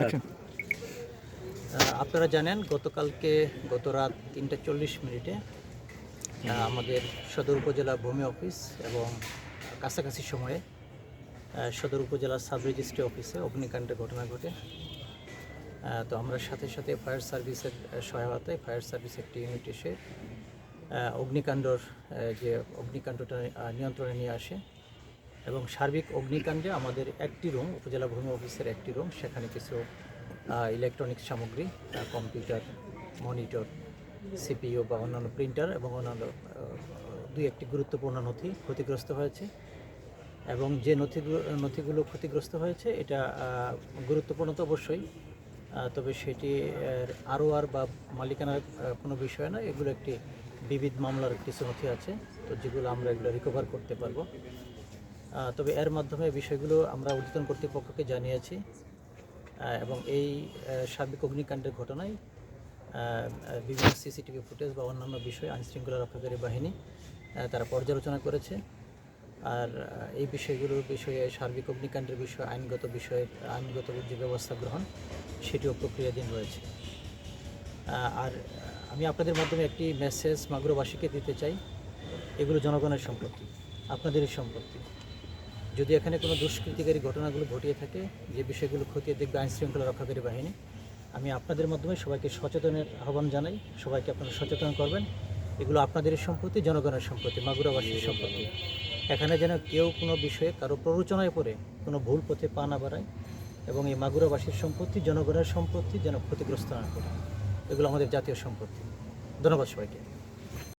আচ্ছা আপনারা জানেন গতকালকে গত রাত তিনটা চল্লিশ মিনিটে আমাদের সদর উপজেলা ভূমি অফিস এবং কাছাকাছি সময়ে সদর উপজেলা সাব রেজিস্ট্রি অফিসে অগ্নিকাণ্ডের ঘটনা ঘটে। তো আমরা সাথে সাথে ফায়ার সার্ভিসের সহায়তায় ফায়ার সার্ভিস একটি ইউনিট এসে অগ্নিকাণ্ডর যে অগ্নিকাণ্ডটা নিয়ন্ত্রণে নিয়ে আসে এবং সার্বিক অগ্নিকাণ্ডে আমাদের একটি রুম, উপজেলা ভূমি অফিসের একটি রুম, সেখানে কিছু ইলেকট্রনিক্স সামগ্রী কম্পিউটার মনিটর সিপিইউ বা অন্যান্য প্রিন্টার এবং অন্যান্য দুই একটি গুরুত্বপূর্ণ নথি ক্ষতিগ্রস্ত হয়েছে। এবং যে নথিগুলো নথিগুলো ক্ষতিগ্রস্ত হয়েছে, এটা গুরুত্বপূর্ণ তো অবশ্যই। তবে সেটি আরও আর বা মালিকানার কোনো বিষয় না এগুলো একটি বিবিধ মামলার কিছু নথি আছে, তো যেগুলো আমরা এগুলো রিকভার করতে পারব। তবে এর মাধ্যমে বিষয়গুলো আমরা ঊর্ধ্বতন কর্তৃপক্ষকে জানিয়েছি এবং এই সার্বিক অগ্নিকাণ্ডের ঘটনায় বিভিন্ন সিসিটিভি ফুটেজ বা অন্যান্য বিষয়ে আইনশৃঙ্খলা রক্ষাকারী বাহিনী তারা পর্যালোচনা করেছে। আর এই বিষয়গুলোর বিষয়ে, সার্বিক অগ্নিকাণ্ডের বিষয়ে, আইনগত বিষয়ে, আইনগত যে ব্যবস্থা গ্রহণ, সেটিও প্রক্রিয়াধীন রয়েছে। আর আমি আপনাদের মাধ্যমে একটি মেসেজ মাগুরবাসীকে দিতে চাই। এগুলো জনগণের সম্পত্তি, আপনাদেরই সম্পত্তি। যদি এখানে কোনো দুষ্কৃতিকারী ঘটনাগুলো ঘটিয়ে থাকে, যে বিষয়গুলো খতিয়ে দেখবে আইন শৃঙ্খলা রক্ষাকারী বাহিনী, আমি আপনাদের মাধ্যমে সবাইকে সচেতনের আহ্বান জানাই। সবাইকে আপনারা সচেতন করবেন। এগুলো আপনাদেরই সম্পত্তি, জনগণের সম্পত্তি, মাগুরাবাসীর সম্পত্তি। এখানে যেন কেউ কোনো বিষয়ে কারও প্ররোচনায় পড়ে, কোনো ভুল পথে পা না বাড়ায় এবং এই মাগুরাবাসীর সম্পত্তি, জনগণের সম্পত্তি যেন ক্ষতিগ্রস্ত না করে। এগুলো আমাদের জাতীয় সম্পত্তি। ধন্যবাদ সবাইকে।